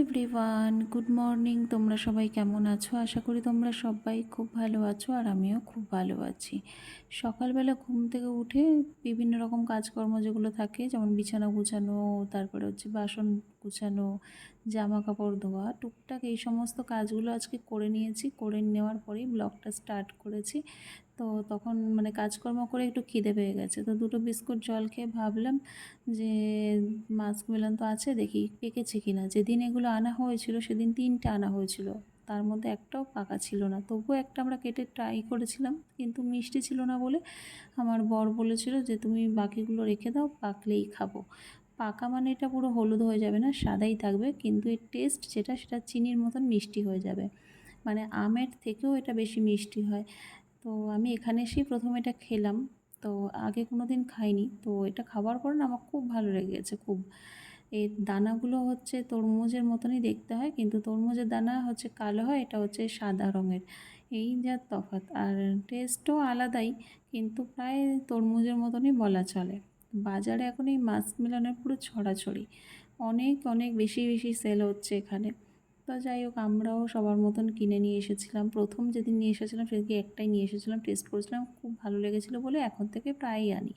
Everyone good morning তোমরা সবাই কেমন আছো? আশা করি তোমরা সবাই খুব ভালো আছো আর আমিও খুব ভালো আছি। সকালবেলা ঘুম থেকে উঠে বিভিন্ন রকম কাজকর্ম যেগুলো থাকে, যেমন বিছানা গুছানো, তারপরে হচ্ছে বাসন গুছানো জামা কাপড় ধোয়া, টুকটাক এই সমস্ত কাজগুলো আজকে করে নিয়েছি। করে নেওয়ার পরেই ব্লগটা স্টার্ট করেছি। তো তখন মানে কাজকর্ম করে একটু খিদে পেয়ে গেছে। তো দুটো বিস্কুট জল খেয়ে ভাবলাম যে মাস্ক মেলন তো আছে, দেখি পেকেছে কিনা। যেদিন এগুলো আনা হয়েছিল সেদিন তিনটে আনা হয়েছিল। তার মধ্যে একটাও পাকা ছিল না। তবুও একটা আমরা কেটে ট্রাই করেছিলাম, কিন্তু মিষ্টি ছিল না বলে আমার বর বলেছিল যে, তুমি বাকিগুলো রেখে দাও, পাকলেই খাব। পাকা মানে এটা পুরো হলুদ হয়ে যাবে না সাদাই থাকবে। কিন্তু এর টেস্ট যেটা, সেটা চিনির মতন মিষ্টি হয়ে যাবে। মানে আমের থেকেও এটা বেশি মিষ্টি হয়। তো আমি এখানে এসেই প্রথম এটা খেলাম। তো আগে কোনো দিন খাইনি। তো এটা খাবার পর না আমার খুব ভালো লেগেছে, খুব। এর দানাগুলো হচ্ছে তরমুজের মতনই দেখতে হয়, কিন্তু তরমুজের দানা হচ্ছে কালো হয়, এটা হচ্ছে সাদা রঙের। এই যা তফাৎ। আর টেস্টও আলাদাই, কিন্তু প্রায় তরমুজের মতনই বলা চলে। বাজারে এখন এই মাস্ক মেলানোর পুরো ছড়াছড়ি। অনেক অনেক বেশি বেশি সেল হচ্ছে এখানে। তো যাই হোক, আমরাও সবার মতন কিনে নিয়ে এসেছিলাম। প্রথম যেদিন নিয়ে এসেছিলাম সেদিকে একটাই নিয়ে এসেছিলাম টেস্ট করেছিলাম। খুব ভালো লেগেছিলো বলে এখন থেকে প্রায়ই আনি।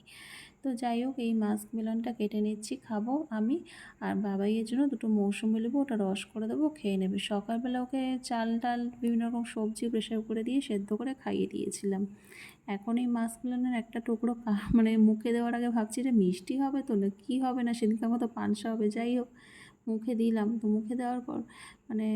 তো যাই হোক, এই মাস্ক মেলনটা কেটে নিচ্ছি, খাব আমি। আর বাবাইয়ের জন্য দুটো মৌসুমি লেবু, ওটা রস করে দেবো, খেয়ে নেবে। সকালবেলা ওকে চাল টাল বিভিন্ন রকম সবজি প্রেশার করে দিয়ে সেদ্ধ করে খাইয়ে দিয়েছিলাম। এখন এই মাস্ক মেলনের একটা টুকরো মানে মুখে দেওয়ার আগে ভাবছি যে মিষ্টি হবে তো না, কী হবে না, সেদিনকার মতো পানসা হবে, যাই হোক, মুখে দিলাম। তো মুখে দেওয়ার পর মানে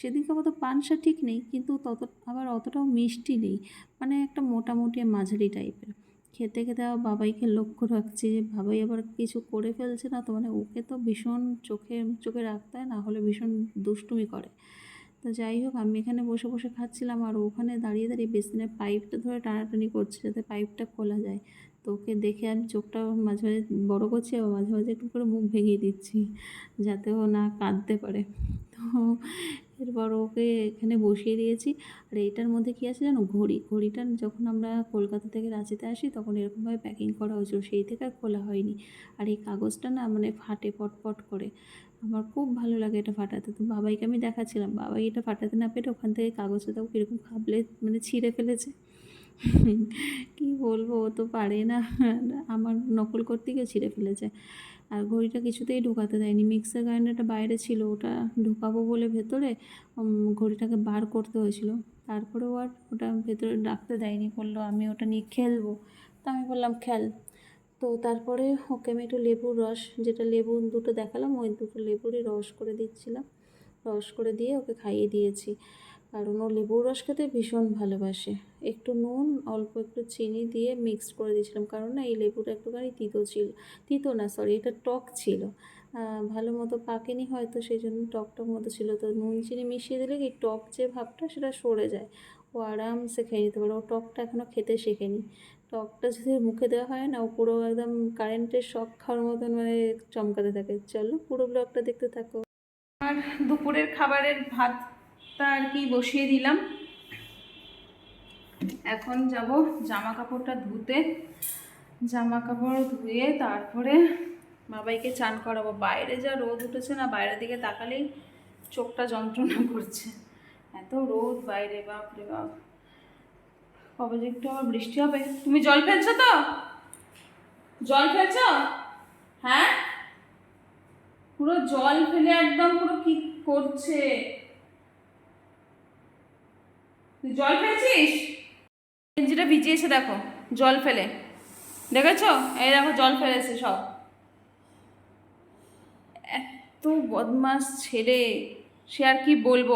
সেদিনকার মতো পানসা ঠিক নেই, কিন্তু তত, আবার অতটাও মিষ্টি নেই। মানে একটা মোটামুটি মাঝারি টাইপের খেতে খেতে আবার বাবাইকে লক্ষ্য রাখছি যে বাবাই আবার কিছু করে ফেলছে না, তো মানে ওকে তো ভীষণ চোখে চোখে রাখতে হয়, না হলে ভীষণ দুষ্টুমি করে। তো যাই হোক, আমি এখানে বসে বসে খাচ্ছিলাম আর ওখানে দাঁড়িয়ে দাঁড়িয়ে বেসিনের পাইপটা ধরে টানাটানি করছে যাতে পাইপটা খোলা যায়। তো ওকে দেখে আমি চোখটা মাঝে মাঝে বড়ো করছি, আবার মাঝে মাঝে একটু করে মুখ ভেঙে দিচ্ছি যাতে ও না কাঁদতে পারে। তো এরপর ওকে এখানে বসিয়ে দিয়েছি। আর এইটার মধ্যে কী আছে জানো? ঘড়ি। ঘড়িটা যখন আমরা কলকাতা থেকে রাঁচিতে আসি তখন এরকমভাবে প্যাকিং করা হয়েছিল। সেই থেকে আর খোলা হয়নি। আর এই কাগজটা না মানে ফাটে, পটপট করে। আমার খুব ভালো লাগে এটা ফাটাতে। তো বাবাইকে আমি দেখাচ্ছিলাম। বাবাই এটা ফাটাতে না পেরে ওখান থেকে কাগজটা তাও কীরকম খাবলে মানে ছিঁড়ে ফেলেছে। কি বলব? ও তো পারে না। আমার নকল করতে গিয়ে ছিঁড়ে ফেলেছে। আর ঘড়িটা কিছুতেই ঢোকাতে দেয়নি। মিক্সার গ্রাইন্ডারটা বাইরে ছিল, ওটা ঢোকাবো বলে ভেতরে ঘড়িটাকে বার করতে হয়েছিল। তারপরেও আর ওটা ভেতরে রাখতে দেয়নি, বলল আমি ওটা নিয়ে খেলব। তা আমি বললাম, খেল। তো তারপরে ওকে আমি একটু লেবুর রস, যেটা লেবু দুটো দেখালাম, ওই দুটো লেবুরই রস করে দিচ্ছিলাম। রস করে দিয়ে ওকে খাইয়ে দিয়েছি। কারণ ও লেবুর রস খেতে ভীষণ ভালোবাসে। একটু নুন, অল্প একটু চিনি দিয়ে মিক্সড করে দিয়েছিলাম। কারণ না, এই লেবুটা একটুখানি তিতো ছিল, তিতো না সরি এটা টক ছিল। ভালো মতো পাকেনি হয়তো সেই জন্য টক টক মতো ছিল। তো নুন, চিনি মিশিয়ে দিলে কি টক যে ভাবটা, সেটা সরে যায়। ও আরামসে খেয়ে নিতে পারে। ও টকটা এখনও খেতে শেখেনি। টকটা যদি মুখে দেওয়া হয় না, ও পুরো একদম কারেন্টের শখ খাওয়ার মতন মানে চমকাতে থাকে। চলো পুরো ব্লগটা দেখতে থাকো। আর দুপুরের খাবারের ভাতটা আর কি বসিয়ে দিলাম। এখন যাব জামা কাপড়টা ধুতে। জামা কাপড় ধুয়ে তারপরে বাবাইকে চান করাবো। বাইরে যা রোদ উঠেছে না, বাইরের দিকে তাকালেই চোখটা যন্ত্রণা করছে। এত রোদ, বাইরে বাপ রে বাপ। কবে যে একটু আবার বৃষ্টি হবে। তুমি জল ফেলছো তো? জল ফেলছো? হ্যাঁ? পুরো জল ফেলে একদম পুরো কি করছে? জল ফেলছিস? গেঞ্জিটা ভিজিয়েছে দেখো জল ফেলে। দেখেছ? এই দেখো জল ফেলেছে সব। এত বদমাস ছেলে সে আর কি বলব?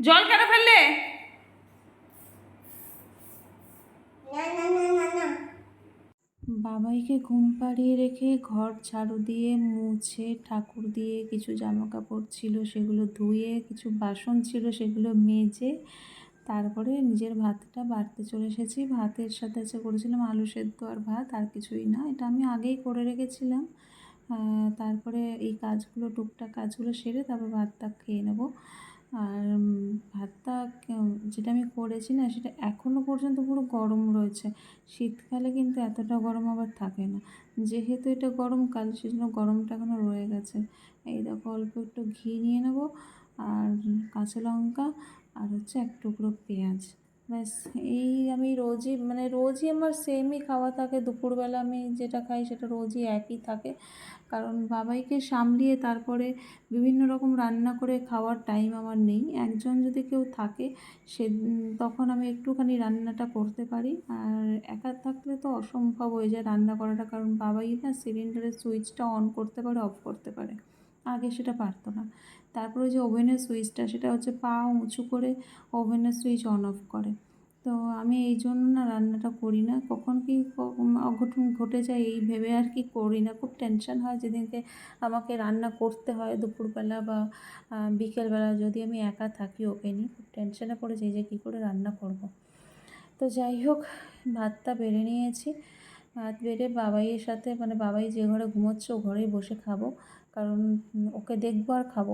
জল কেন ফেললে? বাবাইকে ঘুম পাড়িয়ে রেখে ঘর ঝাড়ু দিয়ে মুছে ঠাকুর দিয়ে কিছু জামা কাপড় ছিল সেগুলো ধুয়ে কিছু বাসন ছিল সেগুলো মেজে তারপরে নিজের ভাতটা বাড়তে চলে এসেছি। ভাতের সাথে আছে করেছিলাম আলু সেদ্ধ আর ভাত, আর কিছুই না। এটা আমি আগেই করে রেখেছিলাম। তারপরে এই কাজগুলো, টুকটাক কাজগুলো সেরে তারপর ভাতটা খেয়ে নেব। আর ভাতটা যেটা আমি করেছি না, সেটা এখনও পর্যন্ত পুরো গরম রয়েছে। শীতকালে কিন্তু এতটা গরম আবার থাকে না। যেহেতু এটা গরমকাল সেজন্য গরমটা এখনও রয়ে গেছে। এই দেখো অল্প একটু ঘি নিয়ে নেব, আর কাঁচা লঙ্কা আর হচ্ছে এক টুকরো পেঁয়াজ। ব্যাস, এই আমি রোজই মানে রোজই আমার সেমই খাওয়া থাকে। দুপুরবেলা আমি যেটা খাই সেটা রোজই একই থাকে। কারণ বাবাইকে সামলিয়ে তারপরে বিভিন্ন রকম রান্না করে খাওয়ার টাইম আমার নেই। একজন যদি কেউ থাকে, সে, তখন আমি একটুখানি রান্নাটা করতে পারি। আর একা থাকলে তো অসম্ভব হয়ে যায় রান্না করাটা। কারণ বাবাই না সিলিন্ডারের সুইচটা অন করতে পারে অফ করতে পারে। আগে সেটা পারতো না। তারপরে যে ওভেনের সুইচটা, সেটা হচ্ছে পা উঁচু করে ওভেনের সুইচ অন অফ করে। তো আমি এই জন্য না রান্নাটা করি না। কখন কি অঘটন ঘটে যায় এই ভেবে আর কি করি না। খুব টেনশন হয় যেদিনকে আমাকে রান্না করতে হয় দুপুরবেলা বা বিকেলবেলা যদি আমি একা থাকি ওকে নিয়ে। খুব টেনশনে পড়ে যাই যে কী করে রান্না করব। তো যাই হোক, ভাতটা বেড়ে নিয়েছি। ভাত বেড়ে বাবাইয়ের সাথে মানে বাবাই যে ঘরে ঘুমোচ্ছে ও ঘরেই বসে খাব। কারণ ওকে দেখব আর খাব।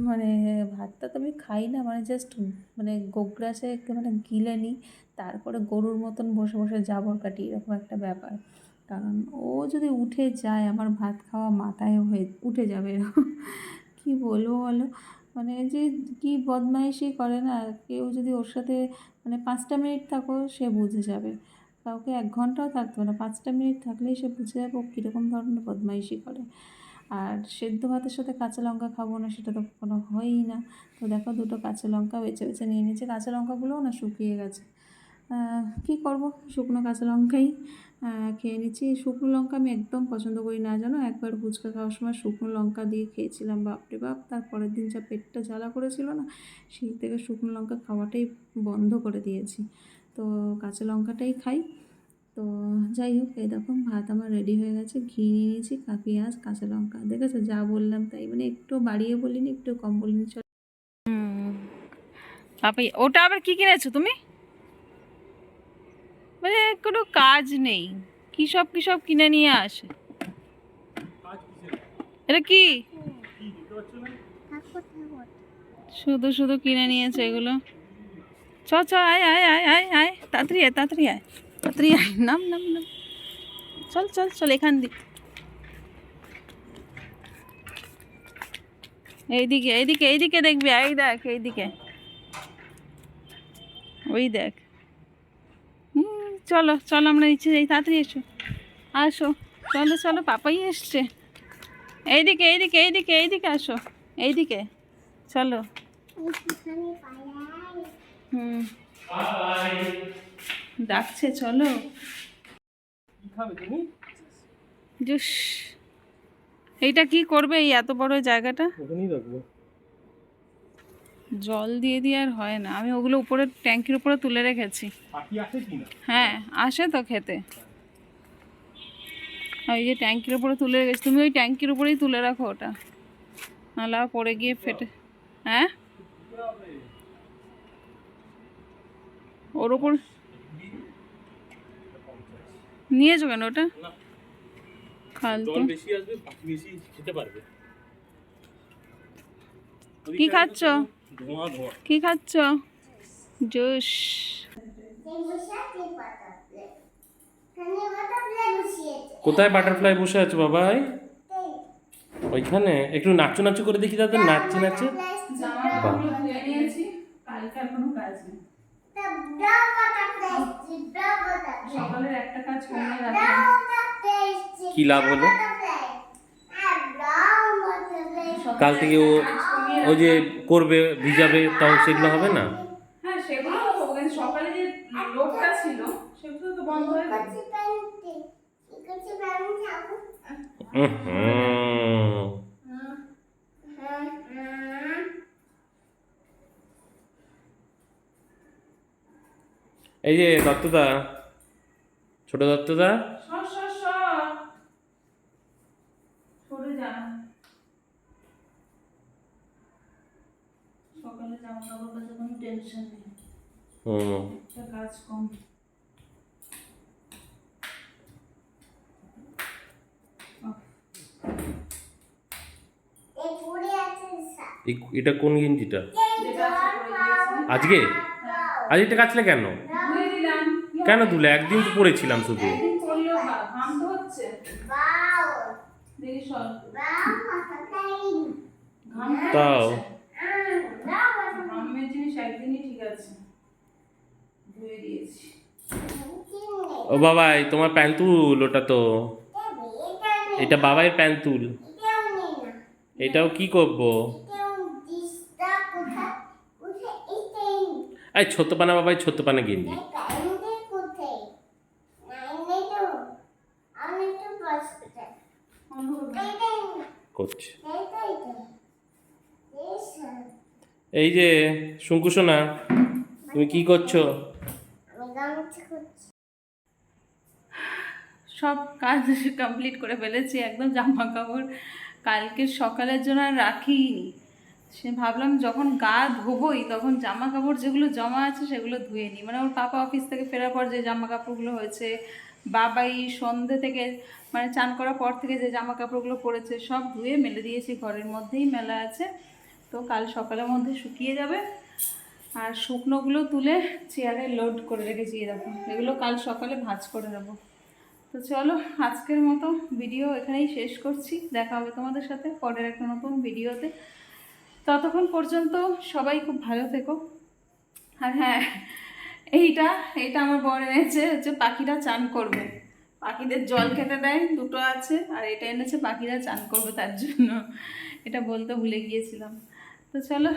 মানে ভাতটা তো আমি খাই না মানে জাস্ট মানে গোগ্রাসে একটু মানে গিলে নিই। তারপরে গরুর মতন বসে বসে জাবর কাটি এরকম একটা ব্যাপার। কারণ ও যদি উঠে যায়, আমার ভাত খাওয়া মাথায় হয়ে উঠে যাবে এরকম। কী বলব বলো? মানে যে কি বদমাইশি করে না, কেউ যদি ওর সাথে মানে পাঁচটা মিনিট থাকো, সে বুঝে যাবে। কাউকে এক ঘন্টাও থাকতে না। পাঁচটা মিনিট থাকলেই সে বুঝে যাবে ও কীরকম ধরনের বদমাইশি করে। আর সেদ্ধ ভাতের সাথে কাঁচা লঙ্কা খাব না, সেটা তো কোনো হয়ই না। তো দেখো দুটো কাঁচা লঙ্কা বেছে বেছে নিয়ে নিয়েছে। কাঁচা লঙ্কাগুলোও না শুকিয়ে গেছে। কী করব? শুকনো কাঁচা লঙ্কাই খেয়ে নিচ্ছি। শুকনো লঙ্কা আমি একদম পছন্দ করি না, জানো? একবার ফুচকা খাওয়ার সময় শুকনো লঙ্কা দিয়ে খেয়েছিলাম, বাপরে বাপ। তার পরের দিন যা পেটটা জ্বালা করেছিল না, সেই থেকে শুকনো লঙ্কা খাওয়াটাই বন্ধ করে দিয়েছি। তো কাঁচা লঙ্কাটাই খাই। তো যাই হোক এই দেখো ভাত আমার রেডি হয়ে গেছে। ঘি নিয়ে নিয়েছি কা পেঁয়াজ কাঁচা লঙ্কা। দেখেছ? যা বললাম তাই। মানে একটু বাড়িয়ে বলিনি একটু কম বলিনি চল। পাপাই ওটা আবার কি কিনেছো তুমি? মানে কোনো কাজ নেই। কি সব কি সব কিনে নিয়ে আসে? এটা কি? শুধু শুধু কিনে নিয়েছে এগুলো? চ চ আয় আয় আয় আয় আয়। তাড়াতাড়ি আয় তাড়াতাড়ি আয়। তাড়াতাড়ি আয়। নাম নাম নাম। চল চল চল এখান দিক এইদিকে এইদিকে এইদিকে দেখবি। এই দেখ এইদিকে। ওই দেখ। হুম, চলো চলো আমরা নিচে যাই। তাড়াতাড়ি এসো। আসো। চলো চলো পাপাই এসছে। এইদিকে এইদিকে এইদিকে এইদিকে আসো। এইদিকে। চলো। হুম। ডাকছে চলো। জুস। এইটা কি করবে এই এত বড় জায়গাটা? জল দিয়ে দিয়ে আর হয় না। আমি ওগুলো উপরে ট্যাঙ্কির উপরে তুলে রেখেছি। পাখি আসে কি না? হ্যাঁ আসে তো খেতে। ওই যে ট্যাঙ্কির উপরে তুলে রেখেছি। তুমি ওই ট্যাঙ্কির উপরেই তুলে রাখো ওটা। নাহলে পড়ে গিয়ে ফেটে হ্যাঁ? ওর ওপর নিয়েছো কেন ওটা? ফালতু জল বেশি আসবে পাখি বেশি খেতে পারবে। কি খাচ্ছ? ধোঁয়া ধোঁয়া। কি খাচ্ছ? জুস। কোথায় বাটারফ্লাই বসে আছে বাবাই ওইখানে। একটু নাচু নাচু করে দেখি তাদের। নাচছে নাচে বাহ। নিয়েছি কালকে কোনো কাজ নেই। সকালের একটা কাজ কমিয়ে রাখলাম কি লাভ হলো? কাল থেকে ও ও যে করবে ভিজাবে তাও সেগুলো হবে না? হ্যাঁ সেগুলো তো হব, কিন্তু সকালে যে লোকটা ছিল সেগুলো তো বন্ধ হয়ে গেছে। হুম। এই যে দত্তদা ছোট দত্তদা। সর সর সর সরে যা। সকালে জামা কাপড় কাছে কোনো টেনশন নেই। হুম। কাজ কম। এই- এটা কোন গেঞ্জিটা? আজকে? আজ এটা কাচলে কেন? কেন তুলে একদিন তো পড়েছিলাম শুধু। তাও। ও বাবাই তোমার প্যান্তুল ওটা তো। এটা বাবাইয়ের প্যান্তুল। এটাও কি করব? এই ছোট পানা বাবাই ছোট পানা গেঞ্জি করছে। এই যে শঙ্কু সোনা তুমি কি করছ? সব কাজ কমপ্লিট করে ফেলেছি একদম জামা কাপড় কালকে সকালের জন্য আর রাখিনি। সে ভাবলাম যখন গা ধোবই তখন জামা কাপড় যেগুলো জমা আছে সেগুলো ধুয়ে নিই। মানে ওর পাপা অফিস থেকে ফেরার পর যে জামা কাপড়গুলো হয়েছে বাবাই সন্ধে থেকে মানে চান করার পর থেকে যে জামা কাপড়গুলো পরেছে, সব ধুয়ে মেলে দিয়েছি ঘরের মধ্যেই, মেলা আছে। তো কাল সকালের মধ্যে শুকিয়ে যাবে। আর শুকনোগুলো তুলে চেয়ারে লোড করে রেখেছি এরকম এগুলো কাল সকালে ভাঁজ করে নেব। তো চলো, আজকের মতো ভিডিও এখানেই শেষ করছি। দেখা হবে তোমাদের সাথে পরের একটা নতুন ভিডিওতে। ততক্ষণ পর্যন্ত সবাই খুব ভালো থেকো। আর হ্যাঁ এইটা এইটা আমার বর এনেছে হচ্ছে পাখিরা চান করবে। পাখিদের জল খেতে দেয়, দুটো আছে, আর এটা এনেছে পাখিরা চান করবে তার জন্য। এটা বলতে ভুলে গিয়েছিলাম। তো চলো,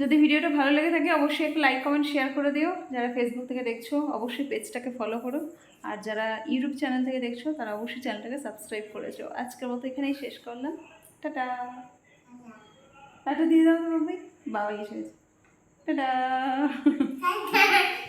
যদি ভিডিওটা ভালো লেগে থাকে, অবশ্যই একটু লাইক কমেন্ট শেয়ার করে দিও। যারা ফেসবুক থেকে দেখছ, অবশ্যই পেজটাকে ফলো করো। আর যারা ইউটিউব চ্যানেল থেকে দেখছ, তারা অবশ্যই চ্যানেলটাকে সাবস্ক্রাইব করেছ আজকের মতো এখানেই শেষ করলাম। টাটা। টাটা দিয়ে দাও বাবাই বাবাই এসে গেছে টাটা